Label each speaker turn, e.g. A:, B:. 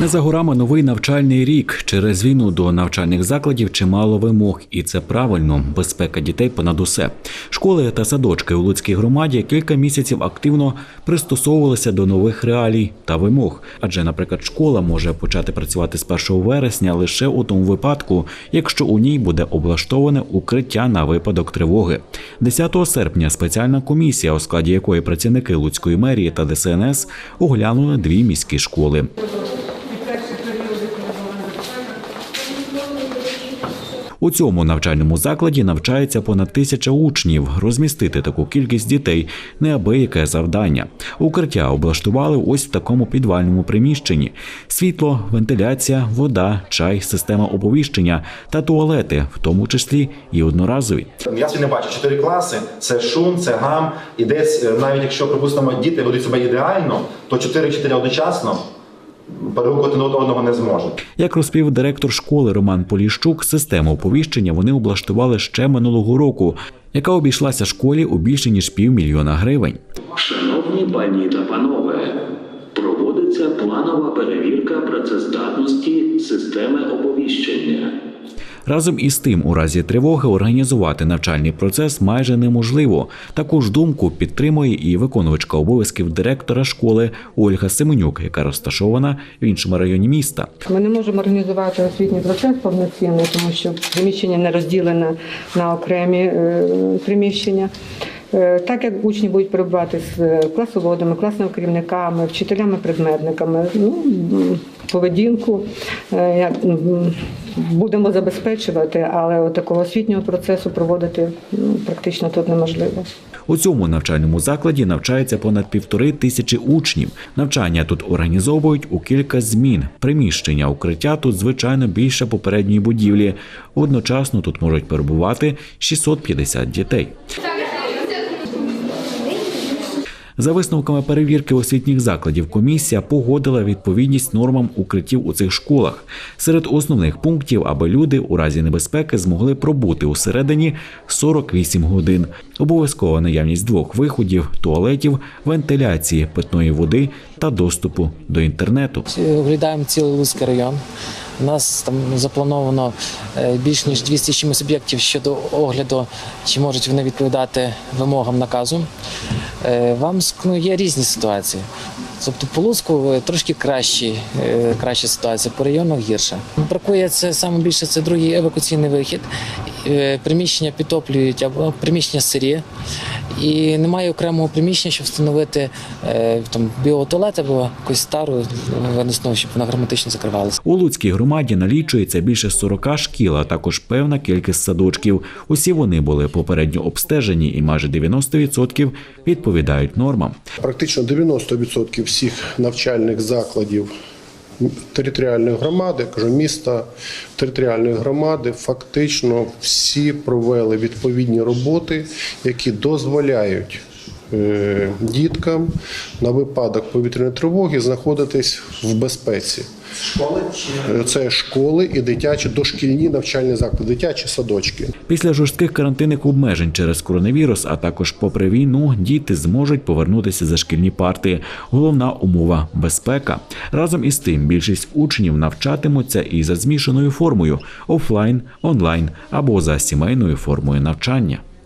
A: Не за горами новий навчальний рік. Через війну до навчальних закладів чимало вимог, і це правильно. Безпека дітей понад усе. Школи та садочки у Луцькій громаді кілька місяців активно пристосовувалися до нових реалій та вимог. Адже, наприклад, школа може почати працювати з 1 вересня лише у тому випадку, якщо у ній буде облаштоване укриття на випадок тривоги. 10 серпня спеціальна комісія, у складі якої працівники Луцької мерії та ДСНС оглянули дві міські школи. У цьому навчальному закладі навчається понад тисяча учнів. Розмістити таку кількість дітей неабияке завдання. Укриття облаштували ось в такому підвальному приміщенні: світло, вентиляція, вода, чай, система оповіщення та туалети, в тому числі і одноразові.
B: Я не бачу чотири класи, це шум, це гам. І десь е, навіть якщо припустимо діти ведуть себе ідеально, то чотири вчителя одночасно перегукувати одного не зможе.
A: Як розповів директор школи Роман Поліщук, систему оповіщення вони облаштували ще минулого року, яка обійшлася школі у більше ніж півмільйона гривень.
C: Шановні пані та панове, проводиться планова перевірка працездатності системи оповіщення.
A: Разом із тим, у разі тривоги організувати навчальний процес майже неможливо. Таку ж думку підтримує і виконувачка обов'язків директора школи Ольга Семенюк, яка розташована в іншому районі міста.
D: Ми не можемо організувати освітній процес повноцінно, тому що приміщення не розділене на окремі е, приміщення. Е, Так як учні будуть перебувати з е, класоводами, класними керівниками, вчителями-предметниками, ну, поведінку е, як, будемо забезпечувати, але такого освітнього процесу проводити ну, практично тут неможливо.
A: У цьому навчальному закладі навчається понад півтори тисячі учнів. Навчання тут організовують у кілька змін. Приміщення укриття тут звичайно більше попередньої будівлі. Одночасно тут можуть перебувати 650 дітей. За висновками перевірки освітніх закладів, комісія погодила відповідність нормам укриттів у цих школах. Серед основних пунктів, аби люди у разі небезпеки змогли пробути усередині 48 годин. Обов'язкова наявність двох виходів, туалетів, вентиляції, питної води та доступу до інтернету.
E: Оглядаємо цілий Луцький район. У нас там заплановано е, більш ніж 200 з чимось об'єктів щодо огляду, чи можуть вони відповідати вимогам наказу. Е, Вам ну, є різні ситуації. Тобто по Луцьку е, трошки кращі, краща ситуація, по районах гірша. Бракує це саме більше це другий евакуаційний вихід. Е, Приміщення підтоплюють або приміщення сирі. І немає окремого приміщення, щоб встановити е, там біотуалет або якусь стару виносну, щоб вона герметично закривалася.
A: У Луцькій громаді налічується більше 40 шкіл, а також певна кількість садочків. Усі вони були попередньо обстежені, і майже 90% відповідають нормам.
F: Практично 90% всіх навчальних закладів територіальної громади, я кажу міста, територіальної громади, фактично всі провели відповідні роботи, які дозволяють діткам на випадок повітряної тривоги знаходитись в безпеці. Е, Це школи і дитячі дошкільні навчальні заклади, дитячі садочки.
A: Після жорстких карантинних обмежень через коронавірус, а також попри війну, діти зможуть повернутися за шкільні парти. Головна умова безпека. Разом із тим, більшість учнів навчатимуться і за змішаною формою офлайн, онлайн або за сімейною формою навчання.